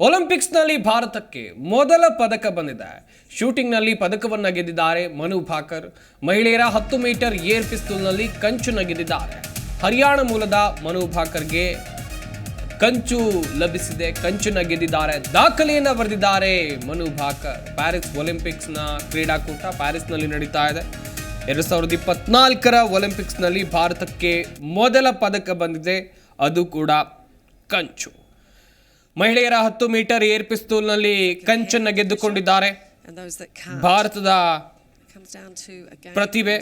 ಒಲಿಂಪಿಕ್ಸ್ನಲ್ಲಿ ಭಾರತಕ್ಕೆ ಮೊದಲ ಪದಕ ಬಂದಿದೆ. ಶೂಟಿಂಗ್ನಲ್ಲಿ ಪದಕವನ್ನು ಗೆದ್ದಿದ್ದಾರೆ ಮನು ಭಾಕರ್. ಮಹಿಳೆಯರ ಹತ್ತು ಮೀಟರ್ ಏರ್ ಪಿಸ್ತೂಲ್ನಲ್ಲಿ ಕಂಚು ಗೆದ್ದಿದ್ದಾರೆ. ಹರಿಯಾಣ ಮೂಲದ ಮನು ಭಾಕರ್ಗೆ ಕಂಚು ಲಭಿಸಿದೆ. ಕಂಚನ್ನ ಗೆದ್ದಿದ್ದಾರೆ. ದಾಖಲೆಯನ್ನು ಬರೆದಿದ್ದಾರೆ ಮನು ಭಾಕರ್. ಪ್ಯಾರಿಸ್ ಒಲಿಂಪಿಕ್ಸ್ನ ಕ್ರೀಡಾಕೂಟ ಪ್ಯಾರಿಸ್ನಲ್ಲಿ ನಡೀತಾ ಇದೆ. ಎರಡು ಸಾವಿರದ ಇಪ್ಪತ್ನಾಲ್ಕರ ಒಲಿಂಪಿಕ್ಸ್ನಲ್ಲಿ ಭಾರತಕ್ಕೆ ಮೊದಲ ಪದಕ ಬಂದಿದೆ. ಅದು ಕೂಡ ಕಂಚು. ಮಹಿಳೆಯರ ಹತ್ತು ಮೀಟರ್ ಏರ್ ಪಿಸ್ತೂಲ್ನಲ್ಲಿ ಕಂಚನ್ನ ಗೆದ್ದುಕೊಂಡಿದ್ದಾರೆ. ಭಾರತದ ಪ್ರತಿಭೆ.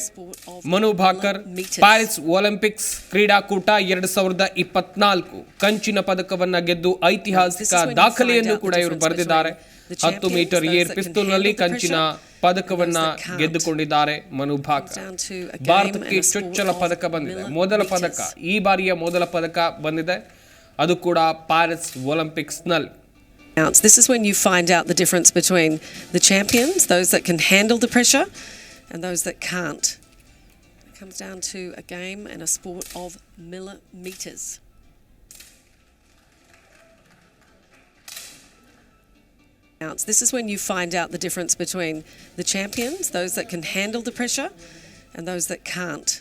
ಮನು ಭಾಕರ್ ಪ್ಯಾರಿಸ್ ಒಲಿಂಪಿಕ್ಸ್ ಕ್ರೀಡಾಕೂಟ ಎರಡು ಸಾವಿರದ ಇಪ್ಪತ್ನಾಲ್ಕು. ಕಂಚಿನ ಪದಕವನ್ನ ಗೆದ್ದು ಐತಿಹಾಸಿಕ ದಾಖಲೆಯನ್ನು ಕೂಡ ಇವರು ಬರೆದಿದ್ದಾರೆ. ಹತ್ತು ಮೀಟರ್ ಏರ್ ಪಿಸ್ತೂಲ್ನಲ್ಲಿ ಕಂಚಿನ ಪದಕವನ್ನ ಗೆದ್ದುಕೊಂಡಿದ್ದಾರೆ ಮನು ಭಾಕರ್. ಭಾರತಕ್ಕೆ ಚೊಚ್ಚಲ ಪದಕ ಬಂದಿದೆ. ಮೊದಲ ಪದಕ ಈ ಬಾರಿಯ ಮೊದಲ ಪದಕ ಬಂದಿದೆ. ಅದು ಕೂಡ Paris ಒಲಿಂಪಿಕ್ಸ್ನಲ್ಲಿ counts. This is when you find out the difference between the champions, those that can handle the pressure, and those that can't. It comes down to a game and a sport of millimeters. Counts. This is when you find out the difference between the champions, those that can handle the pressure, and those that can't.